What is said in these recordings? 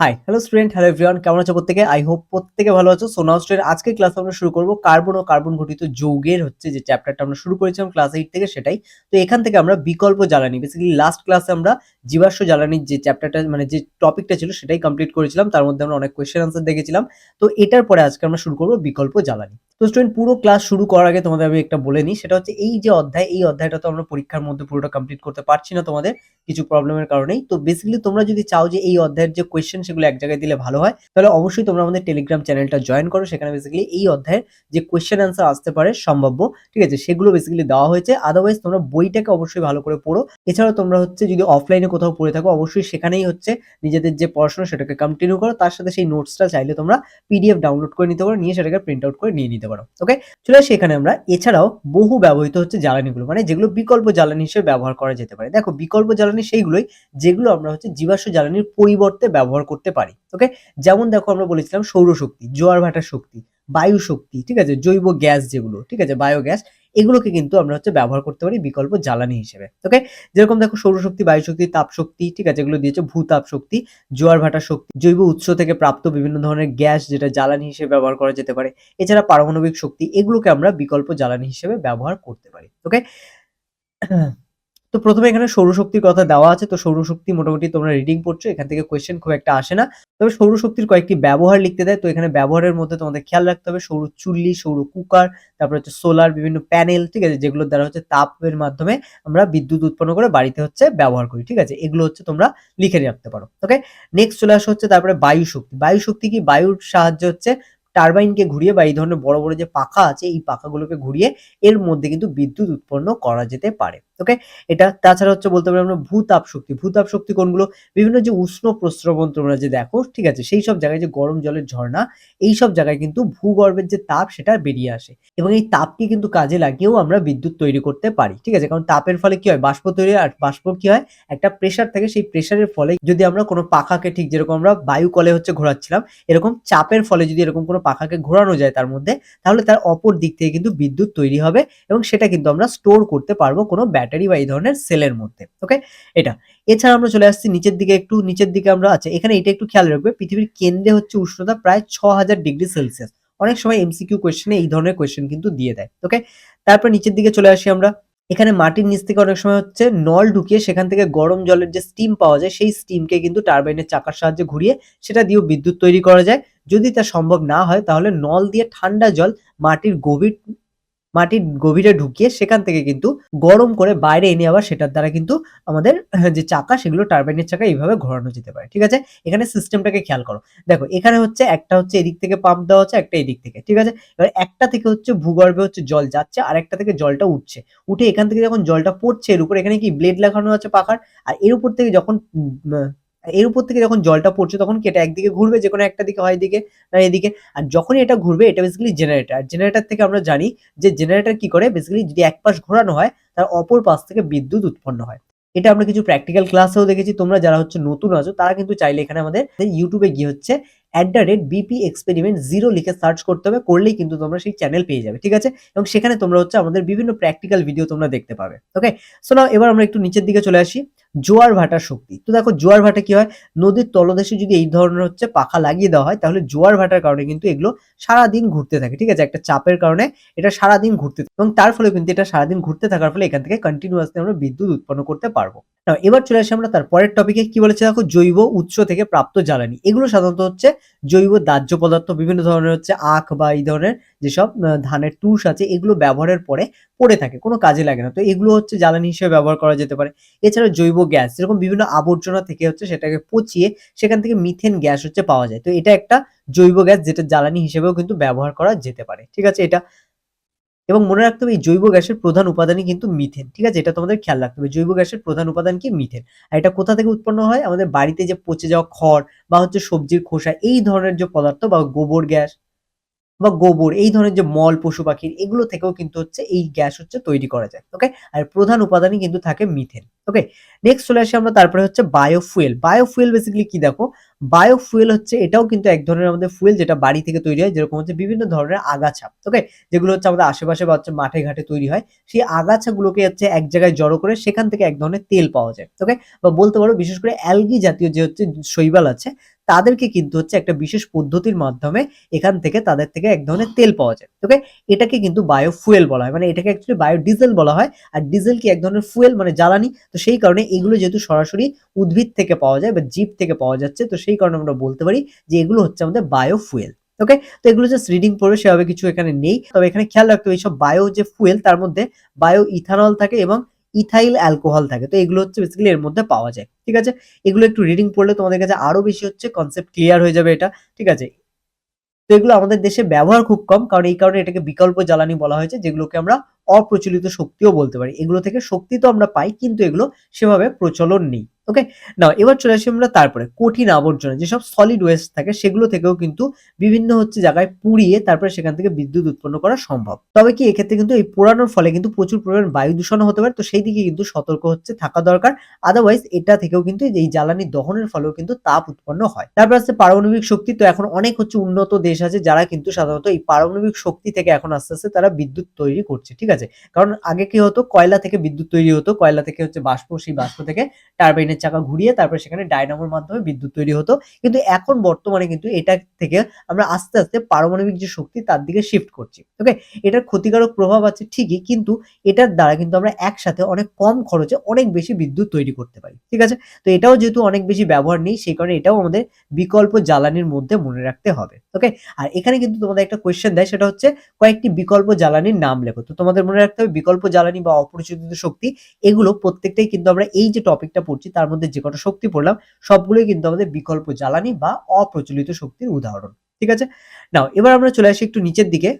Hi hello student hello everyone কেমন আছো প্রত্যেকে? আই হোপ প্রত্যেকে ভালো আছো। সো নাও স্টুডেন্ট আজকে ক্লাস আমরা শুরু করব কার্বন ও কার্বন ঘটিত যৌগের হচ্ছে যে চ্যাপ্টারটা আমরা শুরু করেছিলাম ক্লাস এইট থেকে সেটাই। তো এখান থেকে আমরা বিকল্প জ্বালানি বেসিক্যালি লাস্ট ক্লাসে আমরা জীবাশ্ম জ্বালানির যে চ্যাপ্টারটা মানে যে টপিকটা ছিল সেটাই কমপ্লিট করেছিলাম। তার মধ্যে আমরা অনেক কোয়েশ্চেন আনসার দেখেছিলাম। তো এটার পরে আজকে আমরা শুরু করব বিকল্প জ্বালানি। তো স্টুডেন্ট পুরো ক্লাস শুরু করার আগে তোমাদের আমি একটা বলে নিই। সেটা হচ্ছে এই যে অধ্যায়, এই অধ্যায়টা তো আমরা পরীক্ষার মধ্যে পুরোটা কমপ্লিট করতে পারছি না তোমাদের, কিছু প্রবলেমের কারণেই। তো বেসিক্যালি তোমরা যদি চাও যে এই অধ্যায়ের যে কোয়েশ্চেন সেগুলো এক জায়গায় দিলে ভালো হয়, তাহলে অবশ্যই তোমরা আমাদের টেলিগ্রাম চ্যানেলটা জয়েন করো। সেখানে বেসিক্যালি এই অধ্যায়ের যে কোয়েশ্চেন অ্যান্সার আসতে পারে সম্ভাব্য, ঠিক আছে? সেগুলো বেসিক্যালি দেওয়া হয়েছে। আদারওয়াইজ তোমরা বইটাকে অবশ্যই ভালো করে পড়ো। এছাড়াও তোমরা হচ্ছে যদি অফলাইনে কোথাও পড়ে থাকো, অবশ্যই সেখানেই হচ্ছে নিজেদের যে পড়াশোনা সেটাকে কন্টিনিউ করো। তার সাথে সেই নোটসটা চাইলে তোমরা পিডিএফ ডাউনলোড করে নিতে পারো। নিয়ে সেটাকে প্রিন্ট আউট করে নিয়ে নিতে পারো। ওকে চলে আসি এখানে আমরা। এছাড়াও বহু ব্যবহৃত হচ্ছে জ্বালানিগুলো মানে যেগুলো বিকল্প জ্বালানি হিসেবে ব্যবহার করা যেতে পারে। দেখো, বিকল্প জ্বালানি সেইগুলোই যেগুলো আমরা হচ্ছে জীবাশ্ম জ্বালানির পরিবর্তে ব্যবহার করতে পারি ওকে যেমন দেখো আমরা বলেছিলাম সৌরশক্তি, জোয়ার ভাটার শক্তি বায়ু শক্তি ঠিক আছে? জৈব গ্যাস যেগুলো, ঠিক আছে? বায়োগ্যাস এগুলোকে কিন্তু আমরা হচ্ছে ব্যবহার করতে পারি বিকল্প জ্বালানি হিসেবে। ওকে যেরকম দেখো সৌরশক্তি, বায়ুশক্তি, তাপশক্তি তাপ শক্তি ঠিক আছে? এগুলো দিয়েছে ভূতাপ শক্তি জোয়ার ভাটা শক্তি, জৈব উৎস থেকে প্রাপ্ত বিভিন্ন ধরনের গ্যাস যেটা জ্বালানি হিসেবে ব্যবহার করা যেতে পারে। এছাড়া পারমাণবিক শক্তি, এগুলোকে আমরা বিকল্প জ্বালানি হিসেবে ব্যবহার করতে পারি। ওকে তো প্রথমে এখানে সৌরশক্তির কথা দেওয়া আছে, তো সৌরশক্তি মোটামুটি তোমরা রিডিং পড়ছো, এখান থেকে কোয়েশ্চেন খুব একটা আসে না। তবে সৌরশক্তির কয়েকটি ব্যবহার লিখতে দেয়, তো এখানে ব্যবহারের মধ্যে তোমাদের খেয়াল রাখতে হবে, সৌর চুল্লি, সৌর কুকার, তারপর হচ্ছে সোলার বিভিন্ন প্যানেল ঠিক আছে, যেগুলোর দ্বারা হচ্ছে তাপের মাধ্যমে আমরা বিদ্যুৎ উৎপন্ন করে বাড়িতে হচ্ছে ব্যবহার করি, ঠিক আছে, এগুলো হচ্ছে তোমরা লিখে রাখতে পারো ওকে নেক্সট চলে আসা হচ্ছে তারপরে বায়ু শক্তি বায়ু শক্তি কি? বায়ুর সাহায্যে হচ্ছে টারবাইনকে ঘুরিয়ে বা এই ধরনের বড় বড় যে পাখা আছে, এই পাখাগুলোকে ঘুরিয়ে এর মধ্যে কিন্তু বিদ্যুৎ উৎপন্ন করা যেতে পারে। ওকে এটা তাছাড়া হচ্ছে বলতে পারি আমরা ভূতাপ শক্তি ভূতাপ শক্তি কোনগুলো? বিভিন্ন যে উষ্ণ প্রস্রবণ তোমরা যে দেখো, ঠিক আছে? সেই সব জায়গায় যে গরম জলের ঝর্ণা, এই সব জায়গায় কিন্তু ভূগর্ভের যে তাপ সেটা বেরিয়ে আসে। এবং এই তাপকে কিন্তু কাজে লাগিয়েও আমরা বিদ্যুৎ তৈরি করতে পারি, ঠিক আছে? কারণ তাপের ফলে কি হয়? বাষ্প তৈরি আর বাষ্প কি হয়? একটা প্রেশার থাকে, সেই প্রেশারের ফলে যদি আমরা কোনো পাখাকে ঠিক যেরকম আমরা বায়ু কলে হচ্ছে ঘোরাচ্ছিলাম, এরকম চাপের ফলে যদি এরকম কোনো পাখাকে ঘোরানো যায় তার মধ্যে, তাহলে তার অপর দিক থেকে কিন্তু বিদ্যুৎ তৈরি হবে এবং সেটা কিন্তু আমরা স্টোর করতে পারব কোনো ব্যাটারি বা এই ধরনের সেলের মধ্যে ওকে এটা। এছাড়া আমরা চলে আসছি নিচের দিকে একটু, নিচের দিকে আমরা আছে। এখানে এটা একটু খেয়াল রাখবে, পৃথিবীর কেন্দ্রে হচ্ছে উষ্ণতা প্রায় ছ হাজার ডিগ্রি সেলসিয়াস অনেক সময় এমসিকিউ কোয়েশ্চেনে এই ধরনের কোয়েশ্চেন কিন্তু দিয়ে দেয় ওকে তারপর নিচের দিকে চলে আসি আমরা। এখানে মাটির নিচ থেকে অনেক সময় হচ্ছে নল ঢুকিয়ে সেখান থেকে গরম জলের যে স্টিম পাওয়া যায়, সেই স্টিমকে কিন্তু টারবাইনের চাকার সাহায্যে ঘুরিয়ে সেটা দিয়েও বিদ্যুৎ তৈরি করা যায়। যদি তা সম্ভব না হয়, তাহলে নল দিয়ে ঠান্ডা জল মাটির গভীর মাটির গভীরে ঢুকিয়ে সেখান থেকে কিন্তু গরম করে বাইরে এনে আবার সেটার দ্বারা কিন্তু আমাদের যে চাকা, সেগুলো টারবাইনের চাকা এইভাবে ঘোরানো যেতে পারে, ঠিক আছে? এখানে সিস্টেমটাকে খেয়াল করো। দেখো, এখানে হচ্ছে একটা হচ্ছে এদিক থেকে পাম্প দেওয়া হচ্ছে একটা এদিক থেকে, ঠিক আছে? এবার একটা থেকে হচ্ছে ভূগর্ভে হচ্ছে জল যাচ্ছে, আর একটা থেকে জলটা উঠছে। উঠে এখান থেকে যখন জলটা পড়ছে, এর উপর এখানে কি ব্লেড লাগানো আছে পাখার? আর এর উপর থেকে যখন এর উপর থেকে যখন জলটা পড়ছে তখন কি এটা একদিকে ঘুরবে? যে কোনো একটা দিকে, হয় এদিকে না এদিকে? আর যখনই এটা ঘুরবে, এটা বেসিক্যালি জেনারেটার জেনারেটার থেকে আমরা জানি যে জেনারেটার কি করে? বেসিক্যালি যদি এক পাশ ঘোরানো হয়, তার অপর পাশ থেকে বিদ্যুৎ উৎপন্ন হয়। এটা আমরা কিছু প্র্যাকটিক্যাল ক্লাসেও দেখেছি। তোমরা যারা হচ্ছে নতুন আছো, তারা কিন্তু চাইলে এখানে আমাদের ইউটিউবে গিয়ে হচ্ছে at the rate BP experiment zero লিখে সার্চ করতে হবে। করলেই কিন্তু তোমরা সেই চ্যানেল পেয়ে যাবে, ঠিক আছে? এবং সেখানে তোমরা হচ্ছে আমাদের বিভিন্ন প্র্যাকটিক্যাল ভিডিও তোমরা দেখতে পাবে ওকে সো না এবার আমরা একটু নিচের দিকে চলে আসি। জোয়ার ভাটার শক্তি। তো দেখো জোয়ার ভাটা কি হয়? নদীর তলদেশে যদি এই ধরনের হচ্ছে পাখা লাগিয়ে দেওয়া হয়, তাহলে জোয়ার ভাটার কারণে কিন্তু এগুলো সারাদিন ঘুরতে থাকে। ঠিক আছে? একটা চাপের কারণে এটা সারাদিন ঘুরতে থাকে। এবং তার ফলে কিন্তু এটা সারাদিন ঘুরতে থাকার ফলে এখান থেকে কন্টিনিউয়াসলি আমরা বিদ্যুৎ উৎপন্ন করতে পারব। এবার চলে আসি আমরা তার পরের টপিকে কি বলেছে দেখো? জৈব উৎস থেকে প্রাপ্ত জ্বালানি। এগুলো সাধারণত হচ্ছে জৈব দাহ্য পদার্থ, বিভিন্ন ধরনের হচ্ছে আখ বা এই ধরনের যেসব ধানের তুষ আছে, এগুলো ব্যবহারের পরে পড়ে থাকে, কোনো কাজে লাগে না। তো এগুলো হচ্ছে জ্বালানি হিসেবে ব্যবহার করা যেতে পারে। এছাড়া জৈব গ্যাস, যেরকম বিভিন্ন আবর্জনা থেকে হচ্ছে সেটাকে পচিয়ে সেখান থেকে মিথেন গ্যাস হচ্ছে পাওয়া যায়। তো এটা একটা জৈব গ্যাস যেটা জ্বালানি হিসেবেও কিন্তু ব্যবহার করা যেতে পারে। ঠিক আছে, এটা? এবং মনে রাখতে হবে, এই জৈব গ্যাসের প্রধান উপাদানই কিন্তু মিথেন। ঠিক আছে, এটা তোমাদের খেয়াল রাখতে হবে, জৈব গ্যাসের প্রধান উপাদান কি? মিথেন। আর এটা কোথা থেকে উৎপন্ন হয়? আমাদের বাড়িতে যে পচে যাওয়া খড় বা হচ্ছে সবজির খোসা, এই ধরনের যে পদার্থ বা গোবর গ্যাস বা গোবর, এই ধরনের যে মল, পশু পাখির, এগুলো থেকেও কিন্তু হচ্ছে এই গ্যাস হচ্ছে তৈরি করা যায় ওকে আর প্রধান উপাদানই কিন্তু থাকে মিথেন ওকে নেক্সট চলে আসি আমরা তারপরে হচ্ছে বায়োফুয়েল বায়োফুয়েল বেসিক্যালি কি দেখো? বায়োফুয়েল হচ্ছে, এটাও কিন্তু এক ধরনের আমাদের ফুয়েল যেটা বাড়ি থেকে তৈরি হয়, যেরকম হচ্ছে বিভিন্ন ধরনের আগাছা ওকে যেগুলো হচ্ছে আমাদের আশেপাশে বা হচ্ছে মাঠে ঘাটে তৈরি হয়, সেই আগাছাগুলোকে হচ্ছে এক জায়গায় জড়ো করে সেখান থেকে এক ধরনের তেল পাওয়া যায় ওকে বা বলতে পারো বিশেষ করে অ্যালগি জাতীয় যে হচ্ছে শৈবাল আছে তাদেরকে কিন্তু হচ্ছে একটা বিশেষ পদ্ধতির মাধ্যমে এখান থেকে তাদের থেকে এক ধরনের তেল পাওয়া যায় ওকে এটাকে কিন্তু বায়ো ফুয়েল বলা হয় মানে এটাকে অ্যাকচুয়ালি বায়ো ডিজেল বলা হয়, আর ডিজেল কি এক ধরনের ফুয়েল মানে জ্বালানি, তো সেই কারণে এগুলো যেহেতু সরাসরি উদ্ভিদ থেকে পাওয়া যায় বা জীব থেকে পাওয়া যাচ্ছে, তো সেই কারণে আমরা বলতে পারি যে এগুলো হচ্ছে আমাদের বায়ো ফুয়েল ওকে তো এগুলো জাস্ট রিডিং পড়বে সেভাবে কিছু এখানে নেই, তবে এখানে খেয়াল রাখতে হবে, এইসব বায়ো যে ফুয়েল তার মধ্যে বায়ো ইথানল থাকে এবং ইথাইল অ্যালকোহল থাকে। তো এগুলো হচ্ছে বেসিক্যালি এর মধ্যে পাওয়া যায়, ঠিক আছে? এগুলো একটু রিডিং পড়লে তোমাদের কাছে আরও বেশি হচ্ছে কনসেপ্ট ক্লিয়ার হয়ে যাবে এটা, ঠিক আছে? তো এগুলো আমাদের দেশে ব্যবহার খুব কম, কারণ এই কারণে এটাকে বিকল্প জ্বালানি বলা হয়েছে, যেগুলোকে আমরা অপ্রচলিত শক্তিও বলতে পারি। এগুলো থেকে শক্তি তো আমরা পাই, কিন্তু এগুলো সেভাবে প্রচলন নেই। ওকে না এবার চলে আসি আমরা তারপরে কঠিন আবর্জনা, যেসব সলিড ওয়েস্ট থাকে, সেগুলো থেকেও কিন্তু বিভিন্ন হচ্ছে জায়গায় পুড়িয়ে তারপরে সেখান থেকে বিদ্যুৎ উৎপন্ন করা সম্ভব। তবে কি এক্ষেত্রে কিন্তু এই পোড়ানোর ফলে কিন্তু প্রচুর পরিমাণ বায়ু দূষণ হতে পারে, তো সেই দিকে কিন্তু সতর্ক হচ্ছে থাকা দরকার। আদারওয়াইজ এটা থেকেও কিন্তু এই জ্বালানি দহনের ফলেও কিন্তু তাপ উৎপন্ন হয়। তারপর আছে পারমাণবিক শক্তি, তো এখন অনেক হচ্ছে উন্নত দেশ আছে যারা কিন্তু সাধারণত এই পারমাণবিক শক্তি থেকে এখন আস্তে আস্তে তারা বিদ্যুৎ তৈরি করছে, ঠিক আছে? কারণ আগে কি হতো, কয়লা থেকে বিদ্যুৎ তৈরি হতো, কয়লা থেকে হচ্ছে বাষ্প, সেই বাষ্প থেকে টারবাইনের চাকা ঘুরিয়ে তারপরে সেখানে ডায়নামোর মাধ্যমে বিদ্যুৎ তৈরি হতো। কিন্তু এখন বর্তমানে কিন্তু এটা থেকে আমরা আস্তে আস্তে পারমাণবিক যে শক্তি তার দিকে শিফট করছি। ওকে এটার ক্ষতিকারক প্রভাব আছে ঠিকই, কিন্তু এটার দ্বারা কিন্তু আমরা একসাথে অনেক কম খরচে অনেক বেশি বিদ্যুৎ তৈরি করতে পারি। ঠিক আছে? তো এটাও যেহেতু অনেক বেশি ব্যবহার নেই, সেই কারণে এটাও আমাদের বিকল্প জ্বালানির মধ্যে মনে রাখতে হবে। ওকে আর এখানে কিন্তু তোমাদের একটা কোয়েশ্চেন দেয়, সেটা হচ্ছে কয়েকটি বিকল্প জ্বালানির নাম লেখো। তো তোমাদের মনে রাখতে হবে বিকল্প জ্বালানি বা অপরিচিত শক্তি, এগুলো প্রত্যেকটাই কিন্তু আমরা এই যে টপিকটা পড়ছি তার মধ্যে যে কটা শক্তি পড়লাম, সবগুলোই কিন্তু আমাদের বিকল্প জ্বালানি বা অপ্রচলিত শক্তির উদাহরণ। ঠিক আছে? নাও এবার আমরা চলে আসি একটু নিচের দিকে।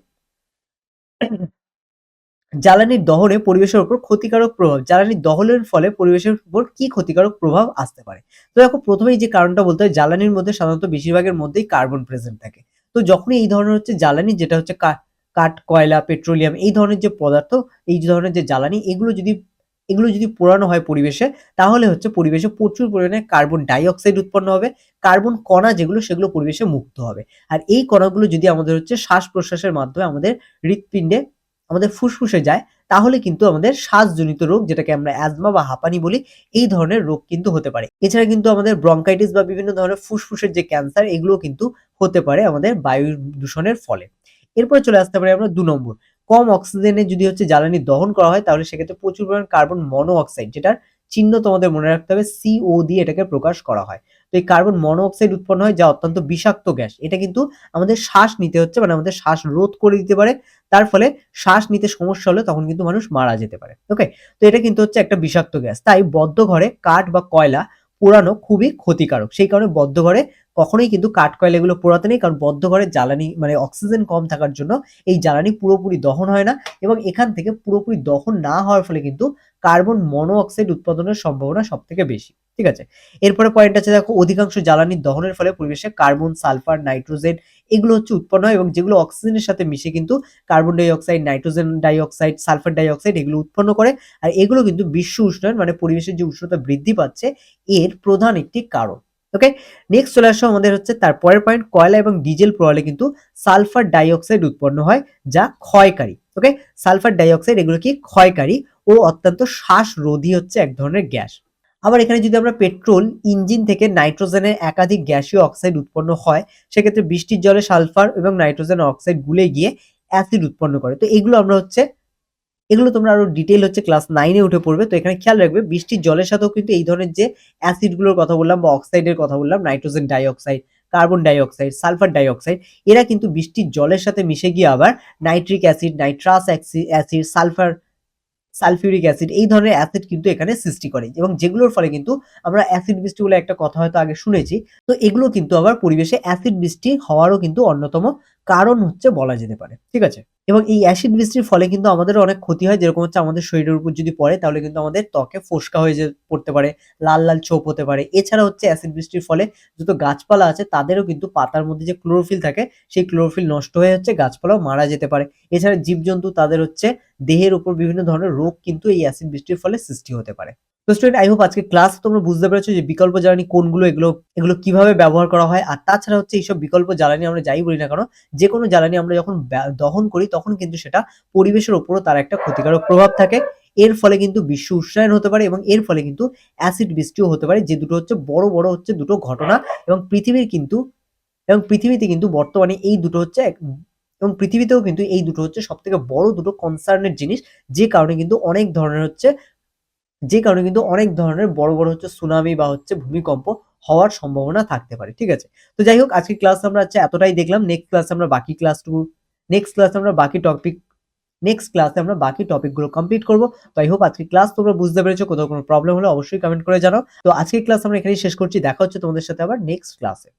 জ্বালানির দহনে পরিবেশের উপর ক্ষতিকারক প্রভাব জ্বালানির দহনের ফলে পরিবেশের উপর কি ক্ষতিকারক প্রভাব আসতে পারে? তো দেখো, প্রথমেই যে কারণটা বলতে হয়, জ্বালানির মধ্যে সাধারণত বেশিরভাগের মধ্যেই কার্বন প্রেজেন্ট থাকে। তো যখনই এই ধরনের হচ্ছে জ্বালানি, যেটা হচ্ছে কাঠ, কয়লা, পেট্রোলিয়াম, এই ধরনের যে পদার্থ, এই ধরনের যে জ্বালানি, এগুলো যদি এগুলো যদি পোড়ানো হয় পরিবেশে, তাহলে হচ্ছে পরিবেশে প্রচুর পরিমাণে কার্বন ডাই অক্সাইড উৎপন্ন হবে কার্বন কণা যেগুলো সেগুলো পরিবেশে মুক্ত হবে। আর এই কণাগুলো যদি আমাদের হচ্ছে শ্বাস প্রশ্বাসের মাধ্যমে আমাদের হৃৎপিণ্ডে আমাদের ফুসফুসে যায়, তাহলে কিন্তু আমাদের শ্বাসজনিত রোগ, যেটাকে আমরা অ্যাজমা বা হাঁপানি বলি, এই ধরনের রোগ কিন্তু হতে পারে। এছাড়া কিন্তু আমাদের ব্রঙ্কাইটিস বা বিভিন্ন ধরনের ফুসফুসের যে ক্যান্সার এগুলো কিন্তু হতে পারে আমাদের বায়ু দূষণের ফলে। এরপরে চলে আসতে পারে আমরা দু নম্বর। কম অক্সিজেনে যদি হচ্ছে জ্বালানি দহন করা হয়, তাহলে সেক্ষেত্রে প্রচুর পরিমাণ কার্বন মনো অক্সাইড যেটার চিহ্ন তোমাদের মনে রাখতে হবে সিও দিয়ে এটাকে প্রকাশ করা হয়। তো এই কার্বন মনো অক্সাইড উৎপন্ন হয় যা অত্যন্ত বিষাক্ত গ্যাস। এটা কিন্তু আমাদের শ্বাস নিতে হচ্ছে মানে আমাদের শ্বাস রোধ করে দিতে পারে। তার ফলে শ্বাস নিতে সমস্যা হলে তখন কিন্তু মানুষ মারা যেতে পারে। ওকে তো এটা কিন্তু হচ্ছে একটা বিষাক্ত গ্যাস। তাই বদ্ধ ঘরে কাঠ বা কয়লা পোড়ানো খুবই ক্ষতিকারক। সেই কারণে বদ্ধ ঘরে কখনোই কিন্তু কাঠ কয়লা এগুলো পোড়াতে নেই, কারণ বদ্ধ ঘরে জ্বালানি মানে অক্সিজেন কম থাকার জন্য এই জ্বালানি পুরোপুরি দহন হয় না এবং এখান থেকে পুরোপুরি দহন না হওয়ার ফলে কিন্তু কার্বন মনো অক্সাইড উৎপাদনের সম্ভাবনা সব থেকে বেশি, ঠিক আছে? এরপরে পয়েন্ট আছে, দেখো, অধিকাংশ জ্বালানির দহনের ফলে পরিবেশে কার্বন, সালফার, নাইট্রোজেন এগুলো হচ্ছে উৎপন্ন হয় এবং যেগুলো অক্সিজেনের সাথে মিশে কিন্তু carbon dioxide nitrogen dioxide, sulphur dioxide এগুলো উৎপন্ন করে আর এগুলো কিন্তু বিশ্ব উষ্ণায়ন মানে পরিবেশের যে উষ্ণতা বৃদ্ধি পাচ্ছে, এর প্রধান একটি কারণ। ওকে নেক্সট চলে আসো আমাদের হচ্ছে তার পরের পয়েন্ট কয়লা এবং ডিজেল পোড়ালে কিন্তু সালফার ডাইঅক্সাইড উৎপন্ন হয়, যা ক্ষয়কারী। ওকে সালফার ডাইঅক্সাইড, এগুলো কি? ক্ষয়কারী ও অত্যন্ত শ্বাসরোধী হচ্ছে এক ধরনের গ্যাস। আবার এখানে যদি আমরা পেট্রোল, ইঞ্জিন থেকে নাইট্রোজেনের একাধিক গ্যাসীয় অক্সাইড উৎপন্ন হয়, সেক্ষেত্রে বৃষ্টির জলে সালফার এবং নাইট্রোজেন অক্সাইড গুলে গিয়ে অ্যাসিড উৎপন্ন করে। তো এগুলো আমরা হচ্ছে এগুলো তোমরা আরও ডিটেল হচ্ছে ক্লাস নাইনে উঠে পড়বে। তো এখানে খেয়াল রাখবে, বৃষ্টির জলের সাথেও কিন্তু এই ধরনের যে অ্যাসিডগুলোর কথা বললাম বা অক্সাইডের কথা বললাম nitrogen dioxide carbon dioxide sulphur dioxide এরা কিন্তু বৃষ্টির জলের সাথে মিশে গিয়ে আবার nitric acid nitrous acid sulphur sulphuric acid এই ধরনের অ্যাসিড কিন্তু এখানে সৃষ্টি করে। এবং যেগুলোর ফলে কিন্তু আমরা অ্যাসিড বৃষ্টি বলে একটা কথা হয়তো আগে শুনেছি। তো এগুলো কিন্তু আবার পরিবেশে অ্যাসিড বৃষ্টি হওয়ারও কিন্তু অন্যতম কারণ হচ্ছে বলা যেতে পারে, ঠিক আছে? এবং এই অ্যাসিড বৃষ্টির ফলে কিন্তু আমাদের অনেক ক্ষতি হয়, যেরকম হচ্ছে আমাদের শরীরের উপর যদি পড়ে তাহলে কিন্তু আমাদের ত্বকে ফোসকা হয়ে যে পড়তে পারে, লাল লাল ছোপ হতে পারে। এছাড়া হচ্ছে অ্যাসিড বৃষ্টির ফলে যত গাছপালা আছে তাদেরও কিন্তু পাতার মধ্যে যে ক্লোরোফিল থাকে, সেই ক্লোরোফিল নষ্ট হয়ে হচ্ছে, গাছপালাও মারা যেতে পারে। এছাড়া জীবজন্তু তাদের হচ্ছে দেহের উপর বিভিন্ন ধরনের রোগ কিন্তু এই অ্যাসিড বৃষ্টির ফলে সৃষ্টি হতে পারে। তো স্টুডেন্ট আই হোপ আজকে ক্লাস তোমরা বুঝতে পেরেছ যে বিকল্প জ্বালানি কোনগুলো, এগুলো এগুলো কীভাবে ব্যবহার করা হয়। আর তাছাড়া হচ্ছে এইসব বিকল্প জ্বালানি আমরা যাই বলি না কেন যে কোনো জ্বালানি আমরা যখন দহন করি, তখন কিন্তু সেটা পরিবেশের ওপরও তার একটা ক্ষতিকারক প্রভাব থাকে। এর ফলে কিন্তু বিশ্ব উষ্ণায়ন হতে পারে এবং এর ফলে কিন্তু অ্যাসিড বৃষ্টিও হতে পারে, যে দুটো হচ্ছে বড় বড় হচ্ছে দুটো ঘটনা এবং পৃথিবীর কিন্তু, এবং পৃথিবীতে কিন্তু বর্তমানে এই দুটো হচ্ছে এবং পৃথিবীতেও কিন্তু এই দুটো হচ্ছে সব থেকে বড় দুটো কনসার্নের জিনিস, যে কারণে কিন্তু অনেক ধরনের হচ্ছে যে কারণে কিন্তু অনেক ধরনের বড় বড় হচ্ছে সুনামি বা হচ্ছে ভূমিকম্প হওয়ার সম্ভাবনা থাকতে পারে, ঠিক আছে? তো যাই হোক আজকে ক্লাস আমরা হচ্ছে এতটাই দেখলাম। নেক্সট ক্লাসে আমরা বাকি ক্লাসটুকু নেক্সট ক্লাসে আমরা বাকি টপিক নেক্সট ক্লাসে আমরা বাকি টপিকগুলো কমপ্লিট করব। তো আই হোপ আজকে ক্লাস তোমরা বুঝতে পেরেছ, কোথাও কোনো প্রবলেম হলে অবশ্যই কমেন্ট করে জানাও। তো আজকে ক্লাস আমরা এখানেই শেষ করছি। দেখা হচ্ছে তোমাদের সাথে আবার নেক্সট ক্লাসে